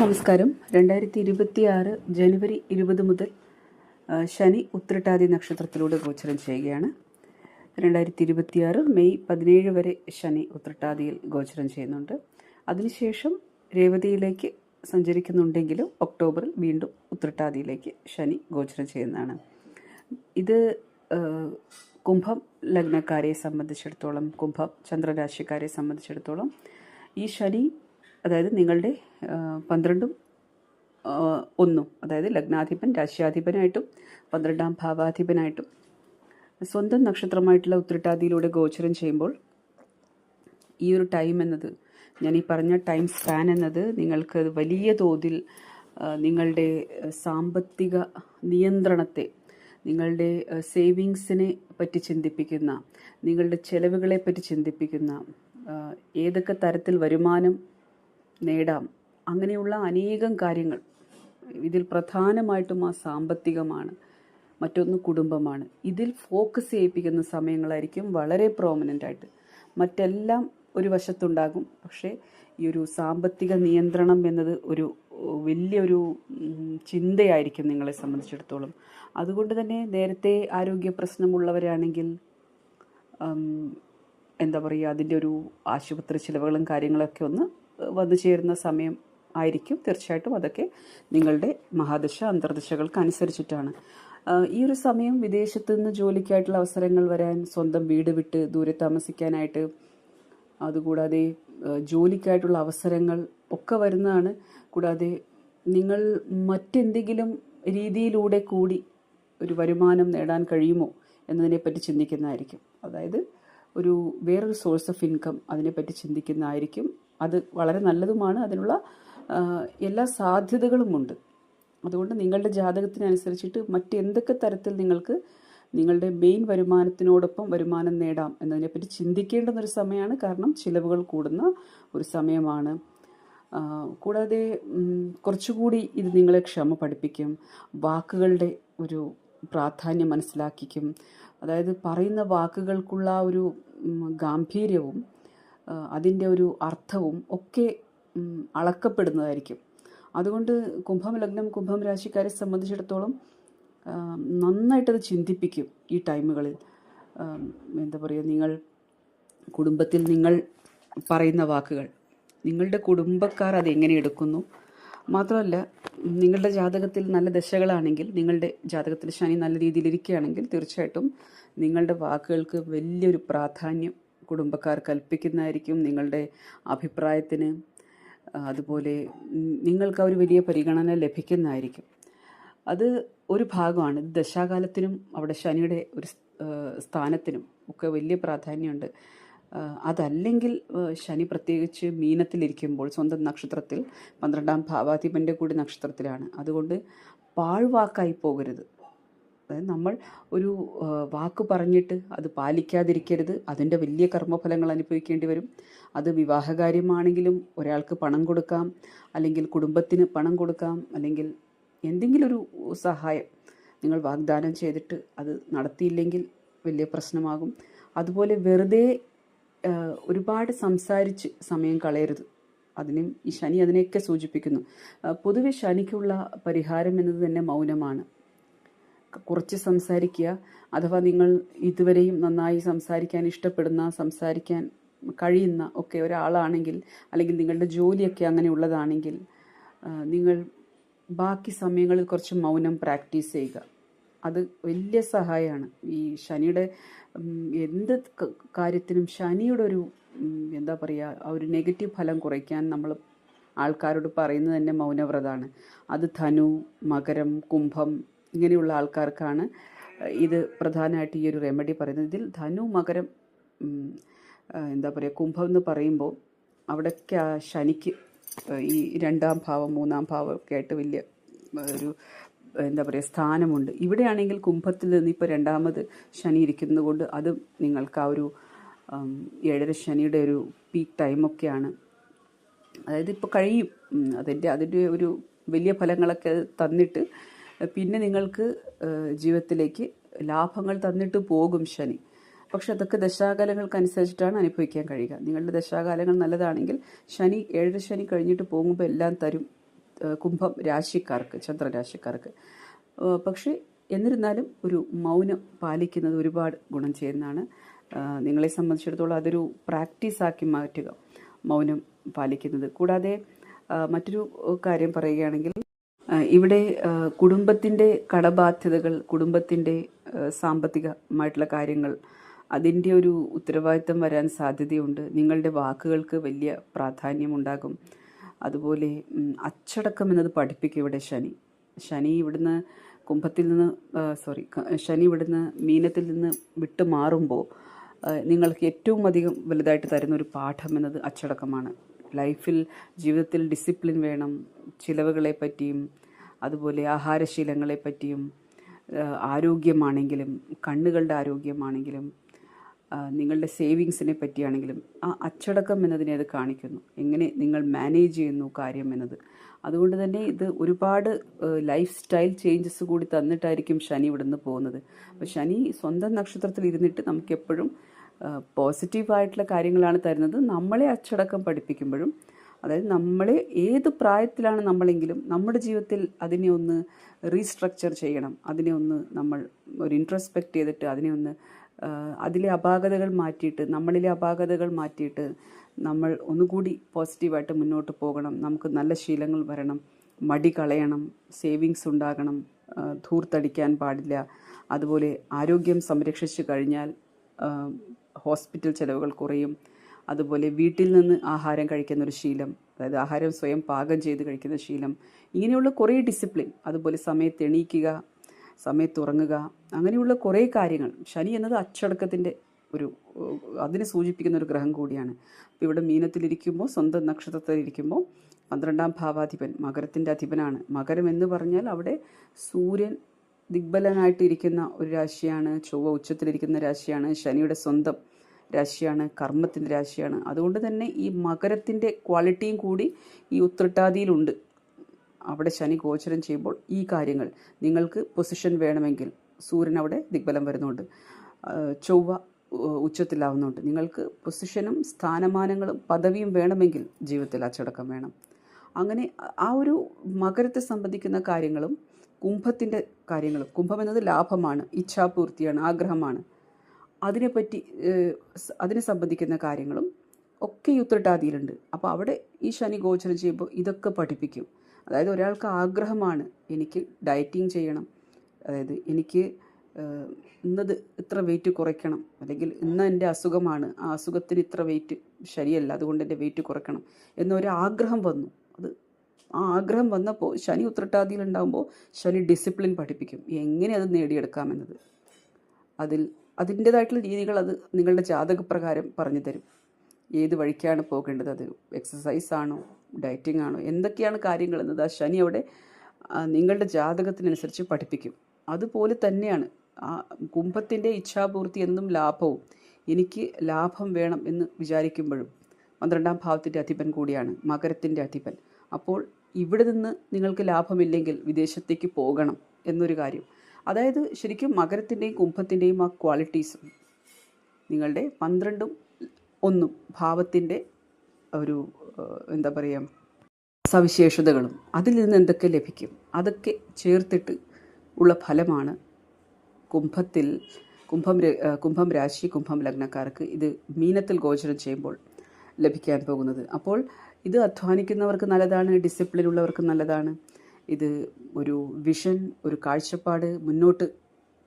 നമസ്കാരം. രണ്ടായിരത്തി ഇരുപത്തി ആറ് ജനുവരി ഇരുപത് മുതൽ ശനി ഉത്രട്ടാതി നക്ഷത്രത്തിലൂടെ ഗോചരം ചെയ്യുകയാണ്. രണ്ടായിരത്തി ഇരുപത്തി ആറ് മെയ് പതിനേഴ് വരെ ശനി ഉത്രട്ടാതിയിൽ ഗോചരം ചെയ്യുന്നുണ്ട്. അതിനുശേഷം രേവതിയിലേക്ക് സഞ്ചരിക്കുന്നുണ്ടെങ്കിലും ഒക്ടോബറിൽ വീണ്ടും ഉത്രട്ടാതിയിലേക്ക് ശനി ഗോചരം ചെയ്യുന്നതാണ്. ഇത് കുംഭം ലഗ്നക്കാരെ സംബന്ധിച്ചിടത്തോളം കുംഭം ചന്ദ്രരാശിക്കാരെ സംബന്ധിച്ചിടത്തോളം ഈ ശനി അതായത് നിങ്ങളുടെ പന്ത്രണ്ടും ഒന്നും അതായത് ലഗ്നാധിപൻ രാശ്യാധിപനായിട്ടും പന്ത്രണ്ടാം ഭാവാധിപനായിട്ടും സ്വന്തം നക്ഷത്രമായിട്ടുള്ള ഉത്രട്ടാതിയിലൂടെ ഗോചരം ചെയ്യുമ്പോൾ ഈ ഒരു ടൈം എന്നത് ഞാൻ ഈ പറഞ്ഞ ടൈം സ്പാൻ എന്നത് നിങ്ങൾക്ക് വലിയ തോതിൽ നിങ്ങളുടെ സാമ്പത്തിക നിയന്ത്രണത്തെ നിങ്ങളുടെ സേവിങ്സിനെ പറ്റി ചിന്തിപ്പിക്കുന്ന നിങ്ങളുടെ ചെലവുകളെ പറ്റി ചിന്തിപ്പിക്കുന്ന ഏതൊക്കെ തരത്തിൽ വരുമാനം നേടാം. അങ്ങനെയുള്ള അനേകം കാര്യങ്ങൾ ഇതിൽ പ്രധാനമായിട്ടും ആ സാമ്പത്തികമാണ് മറ്റൊന്ന് കുടുംബമാണ്. ഇതിൽ ഫോക്കസ് ചെയ്യിപ്പിക്കുന്ന സമയങ്ങളായിരിക്കും വളരെ പ്രോമിനന്റ് ആയിട്ട്. മറ്റെല്ലാം ഒരു വശത്തുണ്ടാകും. പക്ഷേ ഈ ഒരു സാമ്പത്തിക നിയന്ത്രണം എന്നത് ഒരു വലിയൊരു ചിന്തയായിരിക്കും നിങ്ങളെ സംബന്ധിച്ചിടത്തോളം. അതുകൊണ്ട് തന്നെ നേരത്തെ ആരോഗ്യ പ്രശ്നമുള്ളവരാണെങ്കിൽ എന്താ പറയുക അതിന്റെ ഒരു ആശുപത്രി ചിലവുകളും കാര്യങ്ങളൊക്കെ ഒന്ന് വന്നു ചേരുന്ന സമയം ആയിരിക്കും. തീർച്ചയായിട്ടും അതൊക്കെ നിങ്ങളുടെ മഹാദശ അന്തർദശകൾക്ക് അനുസരിച്ചിട്ടാണ്. ഈ ഒരു സമയം വിദേശത്ത് നിന്ന് ജോലിക്കായിട്ടുള്ള അവസരങ്ങൾ വരാൻ സ്വന്തം വീട് വിട്ട് ദൂരെ താമസിക്കാനായിട്ട് അതുകൂടാതെ ജോലിക്കായിട്ടുള്ള അവസരങ്ങൾ ഒക്കെ വരുന്നതാണ്. കൂടാതെ നിങ്ങൾ മറ്റെന്തെങ്കിലും രീതിയിലൂടെ കൂടി ഒരു വരുമാനം നേടാൻ കഴിയുമോ എന്നതിനെപ്പറ്റി ചിന്തിക്കുന്നതായിരിക്കും. അതായത് ഒരു വേറൊരു സോഴ്സ് ഓഫ് ഇൻകം അതിനെപ്പറ്റി ചിന്തിക്കുന്നതായിരിക്കും. അത് വളരെ നല്ലതുമാണ്. അതിനുള്ള എല്ലാ സാധ്യതകളുമുണ്ട്. അതുകൊണ്ട് നിങ്ങളുടെ ജാതകത്തിനനുസരിച്ചിട്ട് മറ്റെന്തൊക്കെ തരത്തിൽ നിങ്ങൾക്ക് നിങ്ങളുടെ മെയിൻ വരുമാനത്തിനോടൊപ്പം വരുമാനം നേടാം എന്നതിനെപ്പറ്റി ചിന്തിക്കേണ്ടുന്ന ഒരു സമയമാണ്. കാരണം ചിലവുകൾ കൂടുന്ന ഒരു സമയമാണ്. കൂടാതെ കുറച്ചുകൂടി ഇത് നിങ്ങളെ ക്ഷമ പഠിപ്പിക്കും. വാക്കുകളുടെ ഒരു പ്രാധാന്യം മനസ്സിലാക്കിക്കും. അതായത് പറയുന്ന വാക്കുകൾക്കുള്ള ഒരു ഗാംഭീര്യവും അതിന്റെ ഒരു അർത്ഥവും ഒക്കെ അളക്കപ്പെടുന്നതായിരിക്കും. അതുകൊണ്ട് കുംഭം ലഗ്നം കുംഭം രാശിക്കാരെ സംബന്ധിച്ചിടത്തോളം നന്നായിട്ടത് ചിന്തിപ്പിക്കും ഈ ടൈമുകളിൽ. എന്താ പറയുക നിങ്ങൾ കുടുംബത്തിൽ നിങ്ങൾ പറയുന്ന വാക്കുകൾ. നിങ്ങളുടെ കുടുംബക്കാർ അതെങ്ങനെ എടുക്കുന്നു? മാത്രമല്ല നിങ്ങളുടെ ജാതകത്തിൽ നല്ല ദശകളാണെങ്കിൽ നിങ്ങളുടെ ജാതകത്തിൽ ശനി നല്ല രീതിയിൽ ഇരിക്കുകയാണെങ്കിൽ തീർച്ചയായിട്ടും നിങ്ങളുടെ വാക്കുകൾക്ക് വലിയൊരു പ്രാധാന്യം കുടുംബക്കാർ കൽപ്പിക്കുന്നതായിരിക്കും നിങ്ങളുടെ അഭിപ്രായത്തിന്. അതുപോലെ നിങ്ങൾക്ക് ഒരു വലിയ പരിഗണന ലഭിക്കുന്നതായിരിക്കും. അത് ഒരു ഭാഗമാണ്. ദശാകാലത്തിനും അവിടെ ശനിയുടെ ഒരു സ്ഥാനത്തിനും ഒക്കെ വലിയ പ്രാധാന്യമുണ്ട്. അതല്ലെങ്കിൽ ശനി പ്രത്യേകിച്ച് മീനത്തിലിരിക്കുമ്പോൾ സ്വന്തം നക്ഷത്രത്തിൽ പന്ത്രണ്ടാം ഭാവാധിപന്റെ കൂടി നക്ഷത്രത്തിലാണ്. അതുകൊണ്ട് പാഴ്വാക്കായി പോകരുത്. അതായത് നമ്മൾ ഒരു വാക്ക് പറഞ്ഞിട്ട് അത് പാലിക്കാതിരിക്കരുത്. അതിന്റെ വലിയ കർമ്മഫലങ്ങൾ അനുഭവിക്കേണ്ടി വരും. അത് വിവാഹകാര്യമാണെങ്കിലും ഒരാൾക്ക് പണം കൊടുക്കാം അല്ലെങ്കിൽ കുടുംബത്തിന് പണം കൊടുക്കാം അല്ലെങ്കിൽ എന്തെങ്കിലും ഒരു സഹായം നിങ്ങൾ വാഗ്ദാനം ചെയ്തിട്ട് അത് നടത്തിയില്ലെങ്കിൽ വലിയ പ്രശ്നമാകും. അതുപോലെ വെറുതെ ഒരുപാട് സംസാരിച്ച് സമയം കളയരുത്. അതിനും ഈ ശനി അതിനെയൊക്കെ സൂചിപ്പിക്കുന്നു. പൊതുവെ ശനിക്കുള്ള പരിഹാരം എന്നത് തന്നെ മൗനമാണ്. കുറച്ച് സംസാരിക്കുക. അഥവാ നിങ്ങൾ ഇതുവരെയും നന്നായി സംസാരിക്കാൻ ഇഷ്ടപ്പെടുന്ന സംസാരിക്കാൻ കഴിയുന്ന ഒക്കെ ഒരാളാണെങ്കിൽ അല്ലെങ്കിൽ നിങ്ങളുടെ ജോലിയൊക്കെ അങ്ങനെയുള്ളതാണെങ്കിൽ നിങ്ങൾ ബാക്കി സമയങ്ങളിൽ കുറച്ച് മൗനം പ്രാക്ടീസ് ചെയ്യുക. അത് വലിയ സഹായമാണ്. ഈ ശനിയുടെ എന്ത് കാര്യത്തിനും ശനിയുടെ ഒരു എന്താ പറയുക ആ ഒരു നെഗറ്റീവ് ഫലം കുറയ്ക്കാൻ നമ്മൾ ആൾക്കാരോട് പറയുന്നത് തന്നെ മൗനവ്രതമാണ് അത് ധനു മകരം കുംഭം ഇങ്ങനെയുള്ള ആൾക്കാർക്കാണ് ഇത് പ്രധാനമായിട്ട് ഈ ഒരു റെമഡി പറയുന്നത്. ഇതിൽ ധനു മകരം എന്താ പറയുക കുംഭം എന്ന് പറയുമ്പോൾ അവിടെയൊക്കെ ആ ശനിക്ക് ഈ രണ്ടാം ഭാവം മൂന്നാം ഭാവം ഒക്കെ ആയിട്ട് വലിയ ഒരു എന്താ പറയുക സ്ഥാനമുണ്ട്. ഇവിടെയാണെങ്കിൽ കുംഭത്തിൽ നിന്ന് ഇപ്പോൾ രണ്ടാമത് ശനി ഇരിക്കുന്നത് കൊണ്ട് അത് നിങ്ങൾക്ക് ആ ഒരു ഏഴര ശനിയുടെ ഒരു പീക്ക് ടൈമൊക്കെയാണ് അതായത് ഇപ്പോൾ കഴിയും. അതിന്റെ അതിന്റെ ഒരു വലിയ ഫലങ്ങളൊക്കെ തന്നിട്ട് പിന്നെ നിങ്ങൾക്ക് ജീവിതത്തിലേക്ക് ലാഭങ്ങൾ തന്നിട്ട് പോകും ശനി. പക്ഷെ അതൊക്കെ ദശാകാലങ്ങൾക്കനുസരിച്ചിട്ടാണ് അനുഭവിക്കാൻ കഴിയുക. നിങ്ങളുടെ ദശാകാലങ്ങൾ നല്ലതാണെങ്കിൽ ശനി ഏഴര ശനി കഴിഞ്ഞിട്ട് പോകുമ്പോൾ എല്ലാം തരും കുംഭം രാശിക്കാർക്ക് ചന്ദ്രരാശിക്കാർക്ക്. പക്ഷേ എന്നിരുന്നാലും ഒരു മൗനം പാലിക്കുന്നത് ഒരുപാട് ഗുണം ചെയ്യുന്നതാണ്. നിങ്ങളെ സംബന്ധിച്ചിടത്തോളം അതൊരു പ്രാക്ടീസാക്കി മാറ്റുക മൗനം പാലിക്കുന്നത്. കൂടാതെ മറ്റൊരു കാര്യം പറയുകയാണെങ്കിൽ ഇവിടെ കുടുംബത്തിന്റെ കടബാധ്യതകൾ കുടുംബത്തിന്റെ സാമ്പത്തികമായിട്ടുള്ള കാര്യങ്ങൾ അതിന്റെ ഒരു ഉത്തരവാദിത്തം വരാൻ സാധ്യതയുണ്ട്. നിങ്ങളുടെ വാക്കുകൾക്ക് വലിയ പ്രാധാന്യമുണ്ടാകും. അതുപോലെ അച്ചടക്കം എന്നത് പഠിപ്പിക്കും ഇവിടെ ശനി. ശനി ഇവിടുന്ന് കുംഭത്തിൽ നിന്ന് സോറി ശനി ഇവിടുന്ന് മീനത്തിൽ നിന്ന് വിട്ടു മാറുമ്പോൾ നിങ്ങൾക്ക് ഏറ്റവും അധികം വലുതായിട്ട് തരുന്ന ഒരു പാഠം എന്നത് അച്ചടക്കമാണ്. ലൈഫിൽ ജീവിതത്തിൽ ഡിസിപ്ലിൻ വേണം ചിലവുകളെ പറ്റിയും അതുപോലെ ആഹാരശീലങ്ങളെ പറ്റിയും ആ, ആരോഗ്യമാണെങ്കിലും കണ്ണുകളുടെ ആരോഗ്യമാണെങ്കിലും നിങ്ങളുടെ സേവിങ്സിനെ പറ്റിയാണെങ്കിലും ആ അച്ചടക്കം എന്നതിനെ അത് കാണിക്കുന്നു. എങ്ങനെ നിങ്ങൾ മാനേജ് ചെയ്യുന്നു കാര്യം എന്നത്. അതുകൊണ്ട് തന്നെ ഇത് ഒരുപാട് ലൈഫ് സ്റ്റൈൽ ചേഞ്ചസ് കൂടി തന്നിട്ടായിരിക്കും ശനി ഇവിടുന്ന് പോകുന്നത്. അപ്പോൾ ശനി സ്വന്തം നക്ഷത്രത്തിൽ ഇരുന്നിട്ട് നമുക്കെപ്പോഴും പോസിറ്റീവായിട്ടുള്ള കാര്യങ്ങളാണ് തരുന്നത്. നമ്മളെ അച്ചടക്കം പഠിപ്പിക്കുമ്പോഴും അതായത് നമ്മൾ ഏത് പ്രായത്തിലാണ് നമ്മളെങ്കിലും നമ്മുടെ ജീവിതത്തിൽ അതിനെ ഒന്ന് റീസ്ട്രക്ചർ ചെയ്യണം. അതിനെ ഒന്ന് നമ്മൾ ഒരു ഇൻട്രസ്പെക്റ്റ് ചെയ്തിട്ട് അതിനെ ഒന്ന് അതിലെ അപാകതകൾ മാറ്റിയിട്ട് നമ്മളിലെ അപാകതകൾ മാറ്റിയിട്ട് നമ്മൾ ഒന്നുകൂടി പോസിറ്റീവായിട്ട് മുന്നോട്ട് പോകണം. നമുക്ക് നല്ല ശീലങ്ങൾ വരണം. മടി കളയണം. സേവിങ്സ് ഉണ്ടാകണം. ധൂർത്തടിക്കാൻ പാടില്ല. അതുപോലെ ആരോഗ്യം സംരക്ഷിച്ചു കഴിഞ്ഞാൽ ഹോസ്പിറ്റൽ ചിലവുകൾ കുറയും. അതുപോലെ വീട്ടിൽ നിന്ന് ആഹാരം കഴിക്കുന്ന ഒരു ശീലം അതായത് ആഹാരം സ്വയം പാകം ചെയ്ത് കഴിക്കുന്ന ശീലം ഇങ്ങനെയുള്ള കുറേ ഡിസിപ്ലിൻ അതുപോലെ സമയത്ത് എണീക്കുക സമയത്ത് ഉറങ്ങുക അങ്ങനെയുള്ള കുറേ കാര്യങ്ങൾ. ശനി എന്നത് അച്ചടക്കത്തിന്റെ ഒരു അതിനെ സൂചിപ്പിക്കുന്ന ഒരു ഗ്രഹം കൂടിയാണ്. അപ്പോൾ ഇവിടെ മീനത്തിലിരിക്കുമ്പോൾ സ്വന്തം നക്ഷത്രത്തിലിരിക്കുമ്പോൾ പന്ത്രണ്ടാം ഭാവാധിപൻ മകരത്തിന്റെ അധിപനാണ്. മകരം എന്ന് പറഞ്ഞാൽ അവിടെ സൂര്യൻ ദിഗ്ബലനായിട്ടിരിക്കുന്ന ഒരു രാശിയാണ് ചൊവ്വ ഉച്ചത്തിലിരിക്കുന്ന രാശിയാണ് ശനിയുടെ സ്വന്തം രാശിയാണ് കർമ്മത്തിന്റെ രാശിയാണ്. അതുകൊണ്ട് തന്നെ ഈ മകരത്തിന്റെ ക്വാളിറ്റിയും കൂടി ഈ ഉത്രട്ടാതിയിലുണ്ട്. അവിടെ ശനി ഗോചരം ചെയ്യുമ്പോൾ ഈ കാര്യങ്ങൾ നിങ്ങൾക്ക് പൊസിഷൻ വേണമെങ്കിൽ സൂര്യൻ അവിടെ ദിഗ്ബലം വരുന്നുണ്ട്. ചൊവ്വ ഉച്ചത്തിലാവുന്നുണ്ട്. നിങ്ങൾക്ക് പൊസിഷനും സ്ഥാനമാനങ്ങളും പദവിയും വേണമെങ്കിൽ ജീവിതത്തിൽ അച്ചടക്കം വേണം. അങ്ങനെ ആ ഒരു മകരത്തെ സംബന്ധിക്കുന്ന കാര്യങ്ങളും കുംഭത്തിന്റെ കാര്യങ്ങളും കുംഭം എന്നത് ലാഭമാണ് ഇച്ഛാപൂർത്തിയാണ് ആഗ്രഹമാണ്. അതിനെപ്പറ്റി അതിനെ സംബന്ധിക്കുന്ന കാര്യങ്ങളും ഒക്കെ ഉത്രട്ടാതിയിലുണ്ട് അപ്പോൾ അവിടെ ഈ ശനി ഗോചരം ചെയ്യുമ്പോൾ ഇതൊക്കെ പഠിപ്പിക്കും. അതായത് ഒരാൾക്ക് ആഗ്രഹമാണ് എനിക്ക് ഡയറ്റിങ് ചെയ്യണം അതായത് എനിക്ക് ഇന്നത് ഇത്ര വെയിറ്റ് കുറയ്ക്കണം അല്ലെങ്കിൽ ഇന്ന് എന്റെ അസുഖമാണ് ആ അസുഖത്തിന് ഇത്ര വെയിറ്റ് ശരിയല്ല അതുകൊണ്ട് എന്റെ വെയിറ്റ് കുറയ്ക്കണം എന്നൊരു ആഗ്രഹം വന്നു. അത് ആ ആഗ്രഹം വന്നപ്പോൾ ശനി ഉത്രട്ടാതിയിൽ ഉണ്ടാകുമ്പോൾ ശനി ഡിസിപ്ലിൻ പഠിപ്പിക്കും എങ്ങനെ അത് നേടിയെടുക്കാമെന്നത്. അതിൽ അതിന്റേതായിട്ടുള്ള രീതികൾ അത് നിങ്ങളുടെ ജാതകപ്രകാരം പറഞ്ഞു തരും. ഏത് വഴിക്കാണ് പോകേണ്ടത്? അത് എക്സസൈസ് ആണോ? ഡയറ്റിംഗ് ആണോ? എന്തൊക്കെയാണ് കാര്യങ്ങൾ എന്നത് ആ ശനി അവിടെ നിങ്ങളുടെ ജാതകത്തിനനുസരിച്ച് പഠിപ്പിക്കും. അതുപോലെ തന്നെയാണ് ആ കുംഭത്തിന്റെ ഇച്ഛാപൂർത്തി എന്നും ലാഭവും. എനിക്ക് ലാഭം വേണം എന്ന് വിചാരിക്കുമ്പോഴും പന്ത്രണ്ടാം ഭാവത്തിന്റെ അധിപൻ കൂടിയാണ് മകരത്തിന്റെ അധിപൻ. അപ്പോൾ ഇവിടെ നിന്ന് നിങ്ങൾക്ക് ലാഭമില്ലെങ്കിൽ വിദേശത്തേക്ക് പോകണം എന്നൊരു കാര്യം. അതായത് ശരിക്കും മകരത്തിന്റെയും കുംഭത്തിന്റെയും ആ ക്വാളിറ്റീസ് നിങ്ങളുടെ പന്ത്രണ്ടും ഒന്നും ഭാവത്തിന്റെ ഒരു എന്താ പറയുക സവിശേഷതകളും അതിൽ നിന്ന് എന്തൊക്കെ ലഭിക്കും? അതൊക്കെ ചേർത്തിട്ട് ഉള്ള ഫലമാണ് കുംഭത്തിൽ കുംഭം കുംഭം രാശി കുംഭം ലഗ്നക്കാർക്ക് ഇത് മീനത്തിൽ ഗോചരം ചെയ്യുമ്പോൾ ലഭിക്കാൻ പോകുന്നത്. അപ്പോൾ ഇത് അധ്വാനിക്കുന്നവർക്ക് നല്ലതാണ് ഡിസിപ്ലിൻ ഉള്ളവർക്ക് നല്ലതാണ്. ഇത് ഒരു വിഷൻ ഒരു കാഴ്ചപ്പാട് മുന്നോട്ട്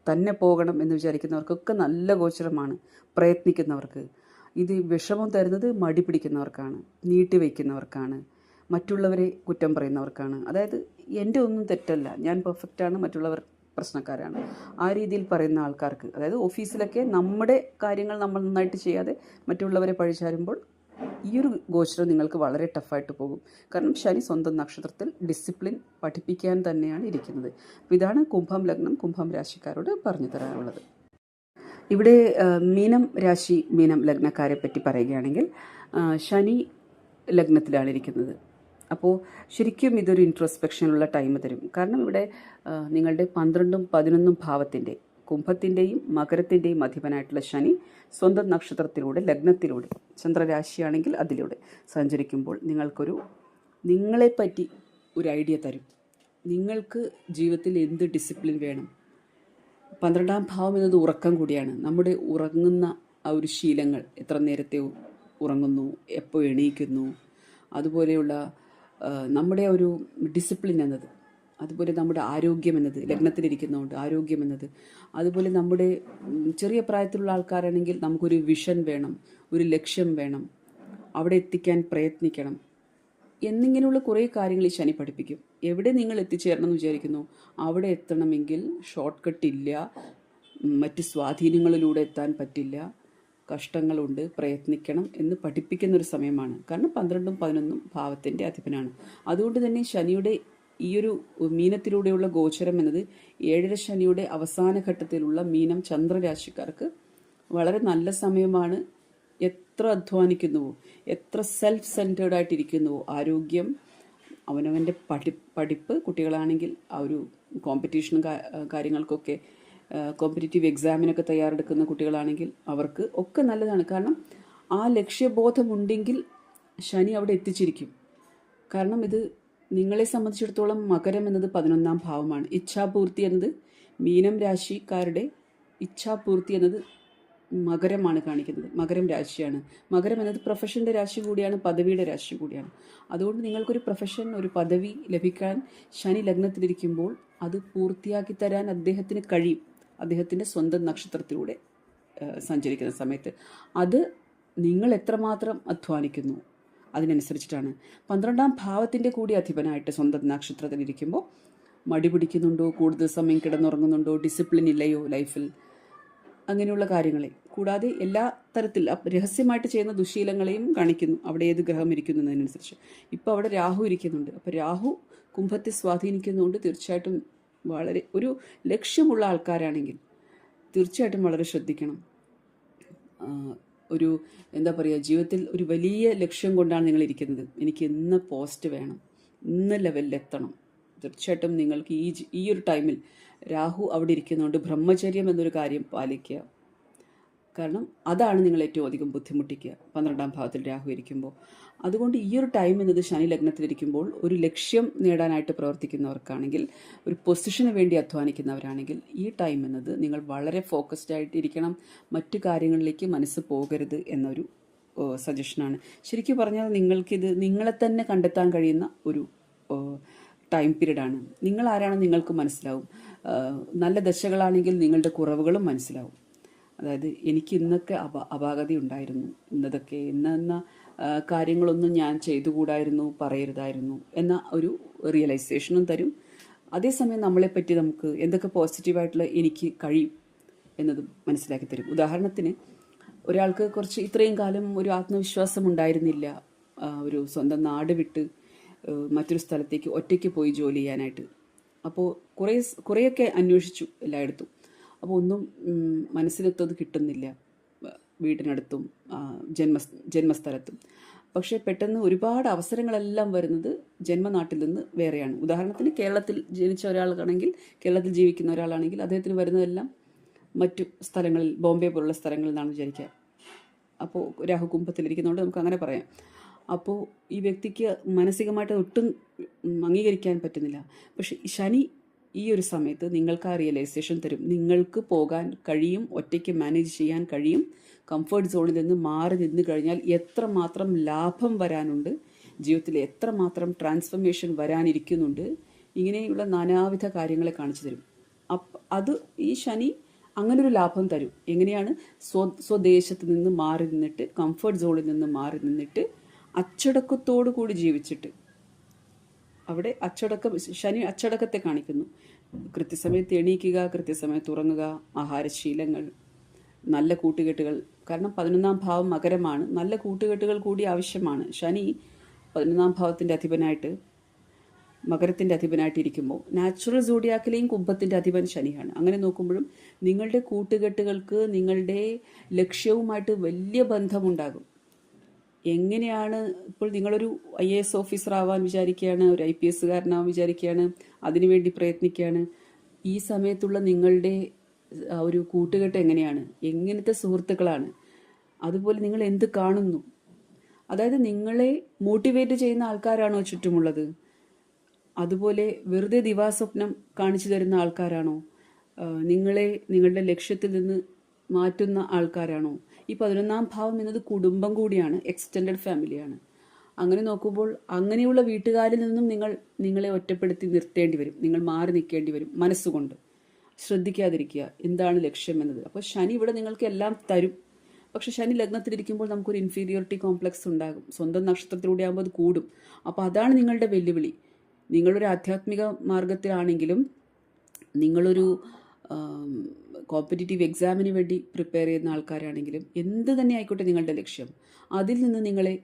തന്നെ പോകണം എന്ന് വിചാരിക്കുന്നവർക്കൊക്കെ നല്ല ഗോചരമാണ് പ്രയത്നിക്കുന്നവർക്ക്. ഇത് വിഷമം തരുന്നത് മടി പിടിക്കുന്നവർക്കാണ് നീട്ടിവെക്കുന്നവർക്കാണ് മറ്റുള്ളവരെ കുറ്റം പറയുന്നവർക്കാണ്. അതായത് എന്റെ ഒന്നും തെറ്റല്ല ഞാൻ പെർഫെക്റ്റാണ് മറ്റുള്ളവർ പ്രശ്നക്കാരാണ്. ആ രീതിയിൽ പറയുന്ന ആൾക്കാർക്ക് അതായത് ഓഫീസിലൊക്കെ നമ്മുടെ കാര്യങ്ങൾ നമ്മൾ നന്നായിട്ട് ചെയ്യാതെ മറ്റുള്ളവരെ പഴിചാരുമ്പോൾ ഈ ഒരു ഗോചരം നിങ്ങൾക്ക് വളരെ ടഫായിട്ട് പോകും. കാരണം ശനി സ്വന്തം നക്ഷത്രത്തിൽ ഡിസിപ്ലിൻ പഠിപ്പിക്കാൻ തന്നെയാണ് ഇരിക്കുന്നത്. അപ്പോൾ ഇതാണ് കുംഭം ലഗ്നം കുംഭം രാശിക്കാരോട് പറഞ്ഞു തരാനുള്ളത്. ഇവിടെ മീനം രാശി മീനം ലഗ്നക്കാരെ പറ്റി പറയുകയാണെങ്കിൽ ശനി ലഗ്നത്തിലാണ് ഇരിക്കുന്നത്. അപ്പോൾ ശരിക്കും ഇതൊരു ഇൻട്രോസ്പെക്ഷനുള്ള ടൈം തരും. കാരണം ഇവിടെ നിങ്ങളുടെ പന്ത്രണ്ടും പതിനൊന്നും ഭാവത്തിന്റെ കുംഭത്തിന്റെയും മകരത്തിന്റെയും അധിപനായിട്ടുള്ള ശനി സ്വന്തം നക്ഷത്രത്തിലൂടെ ലഗ്നത്തിലൂടെ ചന്ദ്രരാശിയാണെങ്കിൽ അതിലൂടെ സഞ്ചരിക്കുമ്പോൾ നിങ്ങൾക്കൊരു നിങ്ങളെപ്പറ്റി ഒരു ഐഡിയ തരും. നിങ്ങൾക്ക് ജീവിതത്തിൽ എന്ത് ഡിസിപ്ലിൻ വേണം? പന്ത്രണ്ടാം ഭാവം എന്നത് ഉറക്കം കൂടിയാണ്. നമ്മുടെ ഉറങ്ങുന്ന ആ ഒരു ശീലങ്ങൾ എത്ര നേരത്തെ ഉറങ്ങുന്നു എപ്പോൾ എണീക്കുന്നു അതുപോലെയുള്ള നമ്മുടെ ഒരു ഡിസിപ്ലിൻ എന്നത് അതുപോലെ നമ്മുടെ ആരോഗ്യം എന്നത് ലഗ്നത്തിലിരിക്കുന്നതുകൊണ്ട് ആരോഗ്യം എന്നത്. അതുപോലെ നമ്മുടെ ചെറിയ പ്രായത്തിലുള്ള ആൾക്കാരാണെങ്കിൽ നമുക്കൊരു വിഷൻ വേണം ഒരു ലക്ഷ്യം വേണം അവിടെ എത്തിക്കാൻ പ്രയത്നിക്കണം. എന്നിങ്ങനെയുള്ള കുറേ കാര്യങ്ങൾ ഈ ശനി പഠിപ്പിക്കും. എവിടെ നിങ്ങൾ എത്തിച്ചേരണം എന്ന് വിചാരിക്കുന്നു? അവിടെ എത്തണമെങ്കിൽ ഷോർട്ട് കട്ട് ഇല്ല മറ്റ് സ്വാധീനങ്ങളിലൂടെ എത്താൻ പറ്റില്ല. കഷ്ടങ്ങളുണ്ട് പ്രയത്നിക്കണം എന്ന് പഠിപ്പിക്കുന്ന ഒരു സമയമാണ്. കാരണം പന്ത്രണ്ടും പതിനൊന്നും ഭാവത്തിന്റെ അധിപനാണ്. അതുകൊണ്ട് തന്നെ ശനിയുടെ ഈ ഒരു മീനത്തിലൂടെയുള്ള ഗോചരം എന്നത് ഏഴര ശനിയുടെ അവസാന ഘട്ടത്തിലുള്ള മീനം ചന്ദ്രരാശിക്കാർക്ക് വളരെ നല്ല സമയമാണ്. എത്ര അധ്വാനിക്കുന്നുവോ എത്ര സെൽഫ് സെന്റേർഡ് ആയിട്ടിരിക്കുന്നുവോ ആരോഗ്യം അവനവന്റെ പഠി പഠിപ്പ് കുട്ടികളാണെങ്കിൽ ആ ഒരു കോമ്പറ്റീഷനും കാര്യങ്ങൾക്കൊക്കെ കോമ്പറ്റേറ്റീവ് എക്സാമിനൊക്കെ തയ്യാറെടുക്കുന്ന കുട്ടികളാണെങ്കിൽ അവർക്ക് ഒക്കെ നല്ലതാണ്. കാരണം ആ ലക്ഷ്യബോധമുണ്ടെങ്കിൽ ശനി അവിടെ എത്തിച്ചിരിക്കും. കാരണം ഇത് നിങ്ങളെ സംബന്ധിച്ചിടത്തോളം മകരം എന്നത് പതിനൊന്നാം ഭാവമാണ്. ഇച്ഛാപൂർത്തി എന്നത് മീനം രാശിക്കാരുടെ ഇച്ഛാപൂർത്തി എന്നത് മകരമാണ് കാണിക്കുന്നത്. മകരം രാശിയാണ്. മകരം എന്നത് പ്രൊഫഷന്റെ രാശി കൂടിയാണ് പദവിയുടെ രാശി കൂടിയാണ്. അതുകൊണ്ട് നിങ്ങൾക്കൊരു പ്രൊഫഷൻ ഒരു പദവി ലഭിക്കാൻ ശനി ലഗ്നത്തിലിരിക്കുമ്പോൾ അത് പൂർത്തിയാക്കി തരാൻ അദ്ദേഹത്തിന് കഴിയും. അദ്ദേഹത്തിന്റെ സ്വന്തം നക്ഷത്രത്തിലൂടെ സഞ്ചരിക്കുന്ന സമയത്ത്. അത് നിങ്ങൾ എത്രമാത്രം അധ്വാനിക്കുന്നു? അതിനനുസരിച്ചിട്ടാണ്. പന്ത്രണ്ടാം ഭാവത്തിന്റെ കൂടി അധിപനായിട്ട് സ്വന്തം നക്ഷത്രത്തിൽ ഇരിക്കുമ്പോൾ മടി പിടിക്കുന്നുണ്ടോ? കൂടുതൽ സമയം കിടന്നുറങ്ങുന്നുണ്ടോ? ഡിസിപ്ലിൻ ഇല്ലയോ ലൈഫിൽ അങ്ങനെയുള്ള കാര്യങ്ങളെ. കൂടാതെ എല്ലാ തരത്തിൽ രഹസ്യമായിട്ട് ചെയ്യുന്ന ദുശീലങ്ങളെയും കാണിക്കുന്നു. അവിടെ ഏത് ഗ്രഹം ഇരിക്കുന്നു എന്നതിനനുസരിച്ച് ഇപ്പോൾ അവിടെ രാഹു ഇരിക്കുന്നുണ്ട്. അപ്പോൾ രാഹു കുംഭത്തെ സ്വാധീനിക്കുന്നതുകൊണ്ട് തീർച്ചയായിട്ടും വളരെ ഒരു ലക്ഷ്യമുള്ള ആൾക്കാരാണെങ്കിൽ തീർച്ചയായിട്ടും വളരെ ശ്രദ്ധിക്കണം. ഒരു എന്താ പറയുക ജീവിതത്തിൽ ഒരു വലിയ ലക്ഷ്യം കൊണ്ടാണ് നിങ്ങൾ ഇരിക്കുന്നത്. എനിക്ക് ഇന്ന് പോസ്റ്റ് വേണം. ഇന്ന് ലെവലിലെത്തണം തീർച്ചയായിട്ടും നിങ്ങൾക്ക് ഈ ഈ ഒരു ടൈമിൽ രാഹു അവിടെ ഇരിക്കുന്നതുകൊണ്ട് ബ്രഹ്മചര്യം എന്നൊരു കാര്യം പാലിക്കുക. കാരണം അതാണ് നിങ്ങൾ ഏറ്റവും അധികം ബുദ്ധിമുട്ടിക്കുക. പന്ത്രണ്ടാം ഭാവത്തിൽ രാഹു ഇരിക്കുമ്പോൾ. അതുകൊണ്ട് ഈ ഒരു ടൈം എന്നത് ശനി ലഗ്നത്തിലിരിക്കുമ്പോൾ ഒരു ലക്ഷ്യം നേടാനായിട്ട് പ്രവർത്തിക്കുന്നവർക്കാണെങ്കിൽ ഒരു പൊസിഷന് വേണ്ടി അധ്വാനിക്കുന്നവരാണെങ്കിൽ ഈ ടൈം എന്നത് നിങ്ങൾ വളരെ ഫോക്കസ്ഡ് ആയിട്ട് ഇരിക്കണം മറ്റു കാര്യങ്ങളിലേക്ക് മനസ്സ് പോകരുത് എന്നൊരു സജഷനാണ് ശരിക്കും പറഞ്ഞാൽ നിങ്ങൾക്കിത് നിങ്ങളെ തന്നെ കണ്ടെത്താൻ കഴിയുന്ന ഒരു ടൈം പീരീഡാണ് നിങ്ങൾ ആരാണെന്ന് നിങ്ങൾക്ക് മനസ്സിലാവും. നല്ല ദശകളാണെങ്കിൽ നിങ്ങളുടെ കുറവുകളും മനസ്സിലാവും. അതായത് എനിക്ക് ഇന്നൊക്കെ അപ അപാകത ഉണ്ടായിരുന്നു. ഇന്നതൊക്കെ ഇന്ന ഇന്ന ആ, കാര്യങ്ങളൊന്നും ഞാൻ ചെയ്തുകൂടായിരുന്നു പറയരുതായിരുന്നു എന്ന ഒരു റിയലൈസേഷനും തരും. അതേസമയം നമ്മളെപ്പറ്റി നമുക്ക് എന്തൊക്കെ പോസിറ്റീവായിട്ടുള്ള എനിക്ക് കഴിയും എന്നതും മനസ്സിലാക്കി തരും. ഉദാഹരണത്തിന് ഒരാൾക്ക് കുറച്ച് ഇത്രയും കാലം ഒരു ആത്മവിശ്വാസം ഉണ്ടായിരുന്നില്ല. ഒരു സ്വന്തം നാട് വിട്ട് മറ്റൊരു സ്ഥലത്തേക്ക് ഒറ്റയ്ക്ക് പോയി ജോലി ചെയ്യാനായിട്ട്. അപ്പോൾ കുറേ കുറേയൊക്കെ അന്വേഷിച്ചു എല്ലായിടത്തും. അപ്പോൾ ഒന്നും ഉം, മനസ്സിലൊത്തത് കിട്ടുന്നില്ല. വീടിനടുത്തും ജന്മ ജന്മസ്ഥലത്തും. പക്ഷേ പെട്ടെന്ന് ഒരുപാട് അവസരങ്ങളെല്ലാം വരുന്നത് ജന്മനാട്ടിൽ നിന്ന് വേറെയാണ്. ഉദാഹരണത്തിന് കേരളത്തിൽ ജനിച്ച ഒരാളാണെങ്കിൽ കേരളത്തിൽ ജീവിക്കുന്ന ഒരാളാണെങ്കിൽ അദ്ദേഹത്തിന് വരുന്നതെല്ലാം മറ്റു സ്ഥലങ്ങളിൽ ബോംബെ പോലുള്ള സ്ഥലങ്ങളിൽ നിന്നാണ് വിചാരിക്കുക. അപ്പോൾ രാഹു കുംഭത്തിലിരിക്കുന്നതുകൊണ്ട് നമുക്ക് അങ്ങനെ പറയാം. അപ്പോൾ ഈ വ്യക്തിക്ക് മാനസികമായിട്ട് ഒട്ടും അംഗീകരിക്കാൻ പറ്റുന്നില്ല. പക്ഷെ ശനി ഈ ഒരു സമയത്ത് നിങ്ങൾക്ക് ആ റിയലൈസേഷൻ തരും. നിങ്ങൾക്ക് പോകാൻ കഴിയും ഒറ്റയ്ക്ക് മാനേജ് ചെയ്യാൻ കഴിയും. കംഫർട്ട് സോണിൽ നിന്ന് മാറി നിന്ന് കഴിഞ്ഞാൽ എത്രമാത്രം ലാഭം വരാനുണ്ട് ജീവിതത്തിൽ എത്രമാത്രം ട്രാൻസ്ഫർമേഷൻ വരാനിരിക്കുന്നുണ്ട് ഇങ്ങനെയുള്ള നാനാവിധ കാര്യങ്ങളെ കാണിച്ചു തരും. അത് ഈ ശനി അങ്ങനൊരു ലാഭം തരും. എങ്ങനെയാണ്? സ്വ സ്വദേശത്ത് നിന്ന് മാറി നിന്നിട്ട് കംഫർട്ട് സോണിൽ നിന്ന് മാറി നിന്നിട്ട് അച്ചടക്കത്തോടു കൂടി ജീവിച്ചിട്ട് അവിടെ അച്ചടക്കം ശനി അച്ചടക്കത്തെ കാണിക്കുന്നു. കൃത്യസമയത്ത് എണീക്കുക കൃത്യസമയത്ത് ഉറങ്ങുക ആഹാരശീലങ്ങൾ നല്ല കൂട്ടുകെട്ടുകൾ. കാരണം പതിനൊന്നാം ഭാവം മകരമാണ്. നല്ല കൂട്ടുകെട്ടുകൾ കൂടി ആവശ്യമാണ്. ശനി പതിനൊന്നാം ഭാവത്തിന്റെ അധിപനായിട്ട് മകരത്തിന്റെ അധിപനായിട്ടിരിക്കുമ്പോൾ നാച്ചുറൽ സോഡിയാക്കിലെയും കുംഭത്തിന്റെ അധിപൻ ശനിയാണ്. അങ്ങനെ നോക്കുമ്പോഴും നിങ്ങളുടെ കൂട്ടുകെട്ടുകൾക്ക് നിങ്ങളുടെ ലക്ഷ്യവുമായിട്ട് വലിയ ബന്ധമുണ്ടാകും. എങ്ങനെയാണ് ഇപ്പോൾ നിങ്ങളൊരു ഐ എ എസ് ഓഫീസർ ആവാൻ വിചാരിക്കുകയാണ് ഒരു ഐ പി എസ്സുകാരനാവാൻ വിചാരിക്കുകയാണ് അതിനുവേണ്ടി പ്രയത്നിക്കുകയാണ് ഈ സമയത്തുള്ള നിങ്ങളുടെ ഒരു കൂട്ടുകെട്ട് എങ്ങനെയാണ്? എങ്ങനത്തെ സുഹൃത്തുക്കളാണ്? അതുപോലെ നിങ്ങൾ എന്ത് കാണുന്നു? അതായത് നിങ്ങളെ മോട്ടിവേറ്റ് ചെയ്യുന്ന ആൾക്കാരാണോ ചുറ്റുമുള്ളത്? അതുപോലെ വെറുതെ ദിവാസ്വപ്നം കാണിച്ചു തരുന്ന ആൾക്കാരാണോ? നിങ്ങളെ നിങ്ങളുടെ ലക്ഷ്യത്തിൽ നിന്ന് മാറ്റുന്ന ആൾക്കാരാണോ? ഈ പതിനൊന്നാം ഭാവം എന്നത് കുടുംബം കൂടിയാണ് എക്സ്റ്റെൻഡഡ് ഫാമിലിയാണ് അങ്ങനെ നോക്കുമ്പോൾ അങ്ങനെയുള്ള വീട്ടുകാരിൽ നിന്നും നിങ്ങൾ നിങ്ങളെ ഒറ്റപ്പെടുത്തി നിർത്തേണ്ടി വരും. നിങ്ങൾ മാറി നിൽക്കേണ്ടി വരും മനസ്സുകൊണ്ട്. ശ്രദ്ധിക്കാതിരിക്കുക. എന്താണ് ലക്ഷ്യം എന്നത്? അപ്പോൾ ശനി ഇവിടെ നിങ്ങൾക്ക് എല്ലാം തരും. പക്ഷെ ശനി ലഗ്നത്തിലിരിക്കുമ്പോൾ നമുക്കൊരു ഇൻഫീരിയോറിറ്റി കോംപ്ലക്സ് ഉണ്ടാകും. സ്വന്തം നക്ഷത്രത്തിലൂടെ ആകുമ്പോൾ അത് കൂടും. അപ്പോൾ അതാണ് നിങ്ങളുടെ വെല്ലുവിളി. നിങ്ങളൊരു ആധ്യാത്മിക മാർഗത്തിലാണെങ്കിലും നിങ്ങളൊരു കോമ്പറ്റേറ്റീവ് എക്സാമിന് വേണ്ടി പ്രിപ്പയർ ചെയ്യുന്ന ആൾക്കാരാണെങ്കിലും എന്ത് തന്നെ ആയിക്കോട്ടെ നിങ്ങളുടെ ലക്ഷ്യം അതിൽ നിന്ന് നിങ്ങളെ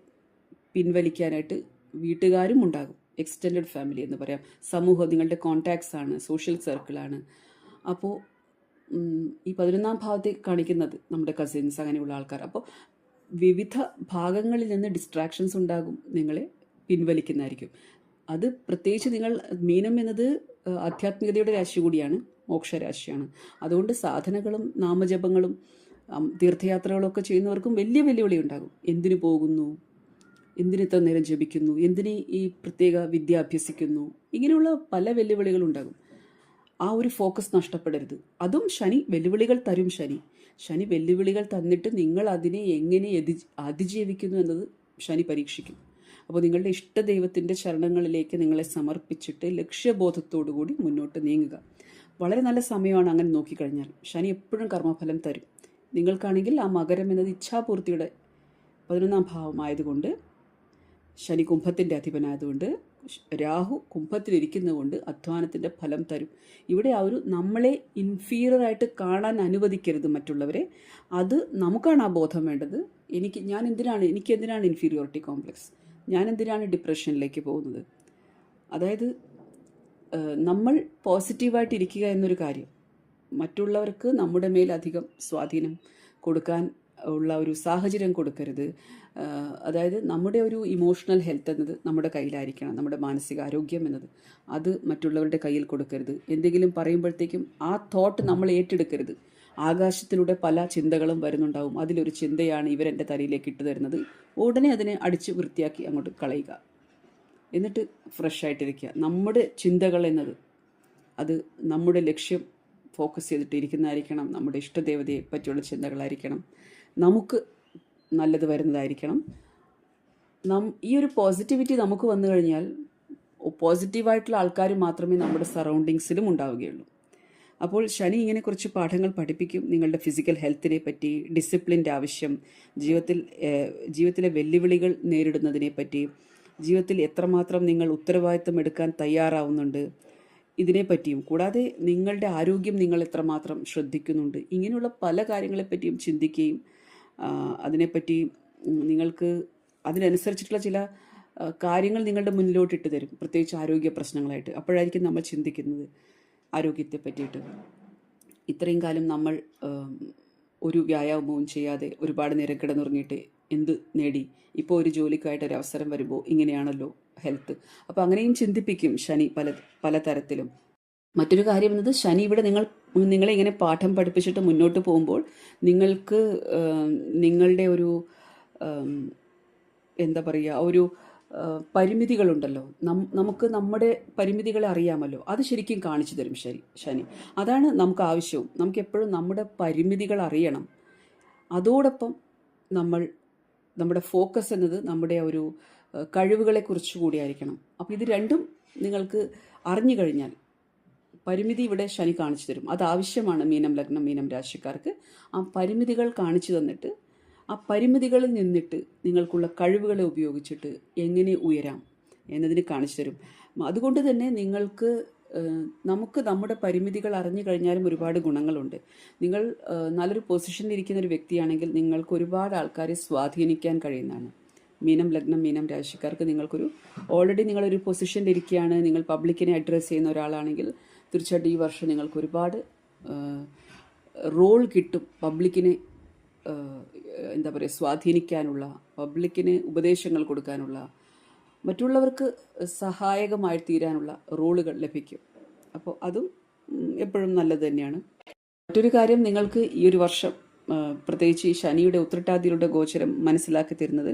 പിൻവലിക്കാനായിട്ട് വീട്ടുകാരും ഉണ്ടാകും. എക്സ്റ്റെൻഡഡ് ഫാമിലി എന്ന് പറയാം. സമൂഹം നിങ്ങളുടെ കോണ്ടാക്ട്സ് ആണ് സോഷ്യൽ സർക്കിളാണ് അപ്പോൾ ഈ പതിനൊന്നാം ഭാവത്തെ കാണിക്കുന്നത് നമ്മുടെ കസിൻസ് അങ്ങനെയുള്ള ആൾക്കാർ. അപ്പോൾ വിവിധ ഭാഗങ്ങളിൽ നിന്ന് ഡിസ്ട്രാക്ഷൻസ് ഉണ്ടാകും നിങ്ങളെ പിൻവലിക്കുന്നതായിരിക്കും. അത് പ്രത്യേകിച്ച് നിങ്ങൾ മീനം എന്നത് ആധ്യാത്മികതയുടെ രാശി കൂടിയാണ്. മോക്ഷരാശിയാണ്. അതുകൊണ്ട് സാധനകളും നാമജപങ്ങളും തീർത്ഥയാത്രകളൊക്കെ ചെയ്യുന്നവർക്കും വലിയ വെല്ലുവിളി ഉണ്ടാകും. എന്തിനു പോകുന്നു? എന്തിന് ഇത്ര നേരം ജപിക്കുന്നു? എന്തിന് ഈ പ്രത്യേക വിദ്യ അഭ്യസിക്കുന്നു? ഇങ്ങനെയുള്ള പല വെല്ലുവിളികളുണ്ടാകും ആ ഒരു ഫോക്കസ് നഷ്ടപ്പെടരുത്. അതും ശനി വെല്ലുവിളികൾ തരും ശനി. ശനി വെല്ലുവിളികൾ തന്നിട്ട് നിങ്ങൾ അതിനെ എങ്ങനെ എതി അതിജീവിക്കുന്നു എന്നത് ശനി പരീക്ഷിക്കും. അപ്പോൾ നിങ്ങളുടെ ഇഷ്ട ദൈവത്തിന്റെ ചരണങ്ങളിലേക്ക് നിങ്ങളെ സമർപ്പിച്ചിട്ട് ലക്ഷ്യബോധത്തോടു കൂടി മുന്നോട്ട് നീങ്ങുക. വളരെ നല്ല സമയമാണ് അങ്ങനെ നോക്കിക്കഴിഞ്ഞാൽ. ശനി എപ്പോഴും കർമ്മഫലം തരും. നിങ്ങൾക്കാണെങ്കിൽ ആ മകരം എന്നത് ഇച്ഛാപൂർത്തിയുടെ പതിനൊന്നാം ഭാവമായതുകൊണ്ട് ശനി കുംഭത്തിന്റെ അധിപനായതുകൊണ്ട് രാഹു കുംഭത്തിലിരിക്കുന്നതുകൊണ്ട് അധ്വാനത്തിന്റെ ഫലം തരും. ഇവിടെ ആ ഒരു നമ്മളെ ഇൻഫീരിയറായിട്ട് കാണാൻ അനുവദിക്കരുത് മറ്റുള്ളവരെ. അത് നമുക്കാണ് ആ ബോധം വേണ്ടത്. എനിക്ക് ഞാൻ എന്തിനാണ് എനിക്ക് എന്തിനാണ് ഇൻഫീരിയോറിറ്റി കോംപ്ലക്സ് ഞാൻ എന്തിനാണ് ഡിപ്രഷനിലേക്ക് പോകുന്നത്? അതായത് നമ്മൾ പോസിറ്റീവായിട്ടിരിക്കുക എന്നൊരു കാര്യം. മറ്റുള്ളവർക്ക് നമ്മുടെ മേൽ അധികം സ്വാധീനം കൊടുക്കാൻ ഉള്ള ഒരു സാഹചര്യം കൊടുക്കരുത്. അതായത് നമ്മുടെ ഒരു ഇമോഷണൽ ഹെൽത്ത് എന്നത് നമ്മുടെ കയ്യിലായിരിക്കണം നമ്മുടെ മാനസിക ആരോഗ്യം എന്നത്. അത് മറ്റുള്ളവരുടെ കയ്യിൽ കൊടുക്കരുത്. എന്തെങ്കിലും പറയുമ്പോഴത്തേക്കും ആ തോട്ട് നമ്മൾ ഏറ്റെടുക്കരുത്. ആകാശത്തിലൂടെ പല ചിന്തകളും വരുന്നുണ്ടാവും. അതിലൊരു ചിന്തയാണ് ഇവരെന്റെ തലയിലേക്ക് ഇട്ടു തരുന്നത്. ഉടനെ അതിനെ അടിച്ച് വൃത്തിയാക്കി അങ്ങോട്ട് കളയുക. എന്നിട്ട് ഫ്രഷ് ആയിട്ടിരിക്കുക നമ്മുടെ ചിന്തകൾ എന്നത് അത് നമ്മുടെ ലക്ഷ്യം ഫോക്കസ് ചെയ്തിട്ട് ഇരിക്കുന്നതായിരിക്കണം. നമ്മുടെ ഇഷ്ടദേവതയെ പറ്റിയുള്ള ചിന്തകളായിരിക്കണം. നമുക്ക് നല്ലത് വരുന്നതായിരിക്കണം. നം ഈ ഒരു പോസിറ്റിവിറ്റി നമുക്ക് വന്നു കഴിഞ്ഞാൽ പോസിറ്റീവായിട്ടുള്ള ആൾക്കാർ മാത്രമേ നമ്മുടെ സറൗണ്ടിങ്സിലും ഉണ്ടാവുകയുള്ളൂ. അപ്പോൾ ശനി ഇങ്ങനെ കുറച്ച് പാഠങ്ങൾ പഠിപ്പിക്കും. നിങ്ങളുടെ ഫിസിക്കൽ ഹെൽത്തിനെ പറ്റി ഡിസിപ്ലിന്റെ ആവശ്യം ജീവിതത്തിൽ ജീവിതത്തിലെ വെല്ലുവിളികൾ നേരിടുന്നതിനെ പറ്റി ജീവിതത്തിൽ എത്രമാത്രം നിങ്ങൾ ഉത്തരവാദിത്തം എടുക്കാൻ തയ്യാറാവുന്നുണ്ട് ഇതിനെപ്പറ്റിയും കൂടാതെ നിങ്ങളുടെ ആരോഗ്യം നിങ്ങൾ എത്രമാത്രം ശ്രദ്ധിക്കുന്നുണ്ട് ഇങ്ങനെയുള്ള പല കാര്യങ്ങളെപ്പറ്റിയും ചിന്തിക്കുകയും അതിനെപ്പറ്റി നിങ്ങൾക്ക് അതിനനുസരിച്ചിട്ടുള്ള ചില കാര്യങ്ങൾ നിങ്ങളുടെ മുന്നിലോട്ട് ഇട്ട് തരും പ്രത്യേകിച്ച് ആരോഗ്യ പ്രശ്നങ്ങളായിട്ട്. അപ്പോഴായിരിക്കും നമ്മൾ ചിന്തിക്കുന്നത് ആരോഗ്യത്തെ പറ്റിയിട്ട് ഇത്രയും കാലം നമ്മൾ ഒരു വ്യായാമവും ചെയ്യാതെ ഒരുപാട് നേരം കിടന്നുറങ്ങിയിട്ട് എന്ത് നേടി? ഇപ്പോൾ ഒരു ജോലിക്കായിട്ട് ഒരു അവസരം വരുമ്പോൾ ഇങ്ങനെയാണല്ലോ ഹെൽത്ത്. അപ്പോൾ അങ്ങനെയും ചിന്തിപ്പിക്കും ശനി പല പലതരത്തിലും മറ്റൊരു കാര്യം എന്നത് ശനി ഇവിടെ നിങ്ങൾ നിങ്ങളെ ഇങ്ങനെ പാഠം പഠിപ്പിച്ചിട്ട് മുന്നോട്ട് പോകുമ്പോൾ നിങ്ങൾക്ക് നിങ്ങളുടെ ഒരു എന്താ പറയുക ഒരു പരിമിതികളുണ്ടല്ലോ. നമുക്ക് നമ്മുടെ പരിമിതികളെ അറിയാമല്ലോ. അത് ശരിക്കും കാണിച്ചു തരും ശരി ശനി. അതാണ് നമുക്ക് ആവശ്യവും. നമുക്ക് എപ്പോഴും നമ്മുടെ പരിമിതികൾ അറിയണം. അതോടൊപ്പം നമ്മൾ നമ്മുടെ ഫോക്കസ് എന്നത് നമ്മുടെ ഒരു കഴിവുകളെ കുറിച്ച് കൂടിയായിരിക്കണം. അപ്പോൾ ഇത് രണ്ടും നിങ്ങൾക്ക് അറിഞ്ഞു കഴിഞ്ഞാൽ പരിമിതി ഇവിടെ ശനി കാണിച്ചു തരും. അത് ആവശ്യമാണ് മീനം ലഗ്നം മീനം രാശിക്കാർക്ക്. ആ പരിമിതികൾ കാണിച്ചു തന്നിട്ട് ആ പരിമിതികളിൽ നിന്നിട്ട് നിങ്ങൾക്കുള്ള കഴിവുകളെ ഉപയോഗിച്ചിട്ട് എങ്ങനെ ഉയരാം എന്നതിന് കാണിച്ചു തരും. അതുകൊണ്ട് തന്നെ നിങ്ങൾക്ക് നമുക്ക് നമ്മുടെ പരിമിതികൾ അറിഞ്ഞു കഴിഞ്ഞാലും ഒരുപാട് ഗുണങ്ങളുണ്ട്. നിങ്ങൾ നല്ലൊരു പൊസിഷനിൽ ഇരിക്കുന്ന ഒരു വ്യക്തിയാണെങ്കിൽ നിങ്ങൾക്ക് ഒരുപാട് ആൾക്കാരെ സ്വാധീനിക്കാൻ കഴിയുന്നതാണ്. മീനം ലഗ്നം മീനം രാശിക്കാർക്ക് നിങ്ങൾക്കൊരു ഓൾറെഡി നിങ്ങളൊരു പൊസിഷനിൽ ഇരിക്കുകയാണ് നിങ്ങൾ പബ്ലിക്കിനെ അഡ്രസ്സ് ചെയ്യുന്ന ഒരാളാണെങ്കിൽ തീർച്ചയായിട്ടും ഈ വർഷം നിങ്ങൾക്ക് ഒരുപാട് റോൾ കിട്ടും പബ്ലിക്കിനെ എന്താ പറയുക സ്വാധീനിക്കാനുള്ള പബ്ലിക്കിന് ഉപദേശങ്ങൾ കൊടുക്കാനുള്ള മറ്റുള്ളവർക്ക് സഹായകമായി തീരാനുള്ള റോളുകൾ ലഭിക്കും. അപ്പോൾ അതും എപ്പോഴും നല്ലത് തന്നെയാണ്. മറ്റൊരു കാര്യം നിങ്ങൾക്ക് ഈ ഒരു വർഷം പ്രത്യേകിച്ച് ഈ ശനിയുടെ ഉത്രട്ടാതിയുടെ ഗോചരം മനസ്സിലാക്കി തരുന്നത്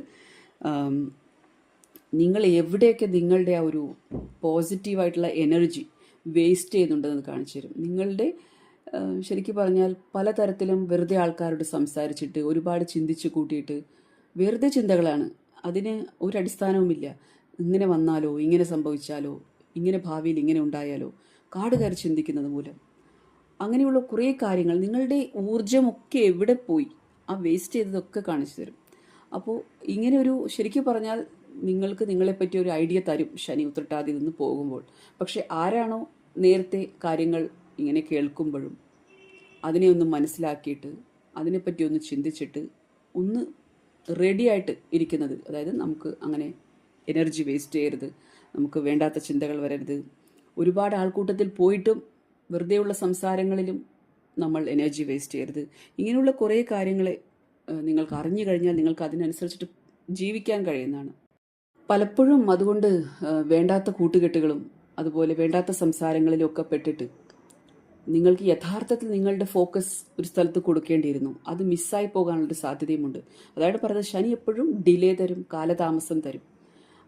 നിങ്ങൾ എവിടെയൊക്കെ നിങ്ങളുടെ ആ ഒരു പോസിറ്റീവായിട്ടുള്ള എനർജി വേസ്റ്റ് ചെയ്യുന്നുണ്ടെന്ന് കാണിച്ചു തരും. നിങ്ങളുടെ ശരിക്കും പറഞ്ഞാൽ പലതരത്തിലും വെറുതെ ആൾക്കാരോട് സംസാരിച്ചിട്ട് ഒരുപാട് ചിന്തിച്ച് കൂട്ടിയിട്ട് വെറുതെ ചിന്തകളാണ്. അതിന് ഒരടിസ്ഥാനവുമില്ല ഇങ്ങനെ വന്നാലോ ഇങ്ങനെ സംഭവിച്ചാലോ ഇങ്ങനെ ഭാവിയിൽ ഇങ്ങനെ ഉണ്ടായാലോ? കാട് കയറി ചിന്തിക്കുന്നത് മൂലം. അങ്ങനെയുള്ള കുറേ കാര്യങ്ങൾ നിങ്ങളുടെ ഊർജമൊക്കെ എവിടെ പോയി? ആ വേസ്റ്റ് ചെയ്തതൊക്കെ കാണിച്ചു തരും. അപ്പോൾ ഇങ്ങനെ ഒരു ശരിക്കും പറഞ്ഞാൽ നിങ്ങൾക്ക് നിങ്ങളെപ്പറ്റി ഒരു ഐഡിയ തരും ശനി ഉത്രട്ടാതി നിന്ന് പോകുമ്പോൾ. പക്ഷെ ആരാണോ നേരത്തെ കാര്യങ്ങൾ ഇങ്ങനെ കേൾക്കുമ്പോഴും അതിനെ ഒന്ന് മനസ്സിലാക്കിയിട്ട് അതിനെപ്പറ്റി ഒന്ന് ചിന്തിച്ചിട്ട് ഒന്ന് റെഡിയായിട്ട് ഇരിക്കുന്നത്. അതായത് നമുക്ക് അങ്ങനെ എനർജി വേസ്റ്റ് ചെയ്യരുത്. നമുക്ക് വേണ്ടാത്ത ചിന്തകൾ വരരുത്. ഒരുപാട് ആൾക്കൂട്ടത്തിൽ പോയിട്ടും വെറുതെയുള്ള സംസാരങ്ങളിലും നമ്മൾ എനർജി വേസ്റ്റ് ചെയ്യരുത്. ഇങ്ങനെയുള്ള കുറേ കാര്യങ്ങളെ നിങ്ങൾക്ക് അറിഞ്ഞു കഴിഞ്ഞാൽ നിങ്ങൾക്ക് അതിനനുസരിച്ചിട്ട് ജീവിക്കാൻ കഴിയുന്നതാണ്. പലപ്പോഴും അതുകൊണ്ട് വേണ്ടാത്ത കൂട്ടുകെട്ടുകളും അതുപോലെ വേണ്ടാത്ത സംസാരങ്ങളിലും ഒക്കെ പെട്ടിട്ട് നിങ്ങൾക്ക് യഥാർത്ഥത്തിൽ നിങ്ങളുടെ ഫോക്കസ് ഒരു സ്ഥലത്ത് കൊടുക്കേണ്ടിയിരുന്നു. അത് മിസ്സായി പോകാനുള്ളൊരു സാധ്യതയുമുണ്ട്. അതായത് പറഞ്ഞത് ശനി എപ്പോഴും ഡിലേ തരും കാലതാമസം തരും.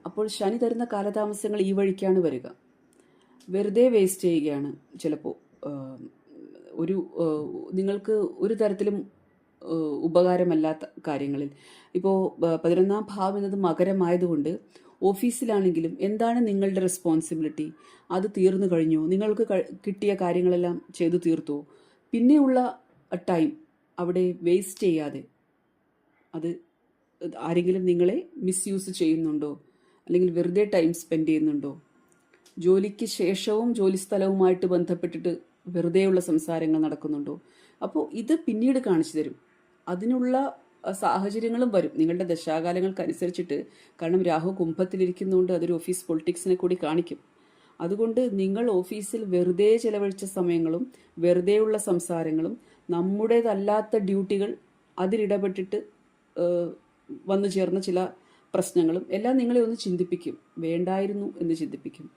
അപ്പോൾ ശനി തരുന്ന കാലതാമസങ്ങൾ ഈ വഴിക്കാണ് വരിക. വെറുതെ വേസ്റ്റ് ചെയ്യുകയാണ് ചിലപ്പോൾ ഒരു നിങ്ങൾക്ക് ഒരു തരത്തിലും ഉപകാരമല്ലാത്ത കാര്യങ്ങളിൽ. ഇപ്പോൾ പതിനൊന്നാം ഭാവം എന്നത് മകരമായതുകൊണ്ട് ഓഫീസിലാണെങ്കിലും എന്താണ് നിങ്ങളുടെ റെസ്പോൺസിബിലിറ്റി അത് തീർന്നു കഴിഞ്ഞോ? നിങ്ങൾക്ക് കിട്ടിയ കാര്യങ്ങളെല്ലാം ചെയ്തു തീർത്തോ? പിന്നെയുള്ള ടൈം അവിടെ വേസ്റ്റ് ചെയ്യാതെ അത് ആരെങ്കിലും നിങ്ങളെ മിസ്യൂസ് ചെയ്യുന്നുണ്ടോ? അല്ലെങ്കിൽ വെറുതെ ടൈം സ്പെൻഡ് ചെയ്യുന്നുണ്ടോ? ജോലിക്ക് ശേഷവും ജോലി സ്ഥലവുമായിട്ട് ബന്ധപ്പെട്ടിട്ട് വെറുതെയുള്ള സംസാരങ്ങൾ നടക്കുന്നുണ്ടോ? അപ്പോൾ ഇത് പിന്നീട് കാണിച്ചു തരും. അതിനുള്ള സാഹചര്യങ്ങളും വരും. നിങ്ങളുടെ ദശാകാലങ്ങൾക്കനുസരിച്ചിട്ട് കാരണം രാഹു കുംഭത്തിലിരിക്കുന്നതുകൊണ്ട് അതൊരു ഓഫീസ് പൊളിറ്റിക്സിനെ കൂടി കാണിക്കും. അതുകൊണ്ട് നിങ്ങൾ ഓഫീസിൽ വെറുതെ ചെലവഴിച്ച സമയങ്ങളും വെറുതെയുള്ള സംസാരങ്ങളും നമ്മുടേതല്ലാത്ത ഡ്യൂട്ടികൾ അതിലിടപെട്ടിട്ട് വന്നു ചേർന്ന ചില പ്രശ്നങ്ങളും എല്ലാം നിങ്ങളെ ഒന്ന് ചിന്തിപ്പിക്കും. വേണ്ടായിരുന്നു എന്ന് ചിന്തിപ്പിക്കും.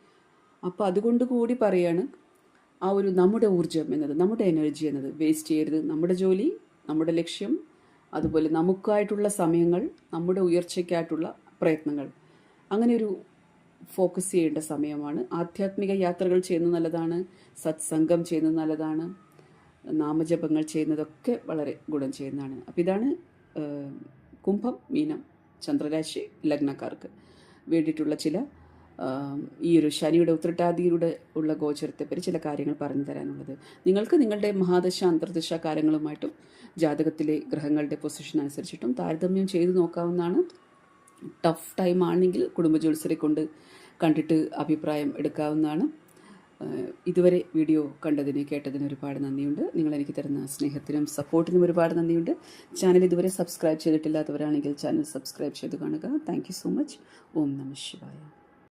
അപ്പോൾ അതുകൊണ്ട് കൂടി പറയാണ് ആ ഒരു നമ്മുടെ ഊർജം എന്നത് നമ്മുടെ എനർജി എന്നത് വേസ്റ്റ് ചെയ്യരുത്. നമ്മുടെ ജോലി നമ്മുടെ ലക്ഷ്യം അതുപോലെ നമുക്കായിട്ടുള്ള സമയങ്ങൾ നമ്മുടെ ഉയർച്ചയ്ക്കായിട്ടുള്ള പ്രയത്നങ്ങൾ. അങ്ങനെ ഒരു ഫോക്കസ് ചെയ്യേണ്ട സമയമാണ്. ആധ്യാത്മിക യാത്രകൾ ചെയ്യുന്നത് നല്ലതാണ് സത്സംഗം ചെയ്യുന്നത് നല്ലതാണ് നാമജപങ്ങൾ ചെയ്യുന്നതൊക്കെ വളരെ ഗുണം ചെയ്യുന്നതാണ്. അപ്പോൾ ഇതാണ് കുംഭം മീനം. ചന്ദ്രരാശി ലഗ്നക്കാർക്ക് വേണ്ടിയിട്ടുള്ള ചില ഈ ഒരു ശനിയുടെ ഉത്രട്ടാതിയുടെ ഉള്ള ഗോചരത്തെപ്പറ്റി ചില കാര്യങ്ങൾ പറഞ്ഞു തരാനുള്ളത്. നിങ്ങൾക്ക് നിങ്ങളുടെ മഹാദശ അന്തർദശ കാലങ്ങളുമായിട്ടും ജാതകത്തിലെ ഗ്രഹങ്ങളുടെ പൊസിഷൻ അനുസരിച്ചിട്ടും താരതമ്യം ചെയ്തു നോക്കാവുന്നതാണ്. ടഫ് ടൈം ആണെങ്കിൽ കുടുംബ കൊണ്ട് കണ്ടിട്ട് അഭിപ്രായം എടുക്കാവുന്നതാണ്. ഇതുവരെ വീഡിയോ കണ്ടതിന് കേട്ടതിന് ഒരുപാട് നന്ദിയുണ്ട്. നിങ്ങൾ എനിക്ക് തരുന്ന സ്നേഹത്തിനും സപ്പോർട്ടിനും ഒരുപാട് നന്ദിയുണ്ട്. ചാനൽ ഇതുവരെ സബ്സ്ക്രൈബ് ചെയ്തിട്ടില്ലാത്തവരാണെങ്കിൽ ചാനൽ സബ്സ്ക്രൈബ് ചെയ്ത് കാണുക. Thank so much. ഓം നമ ശിവായ.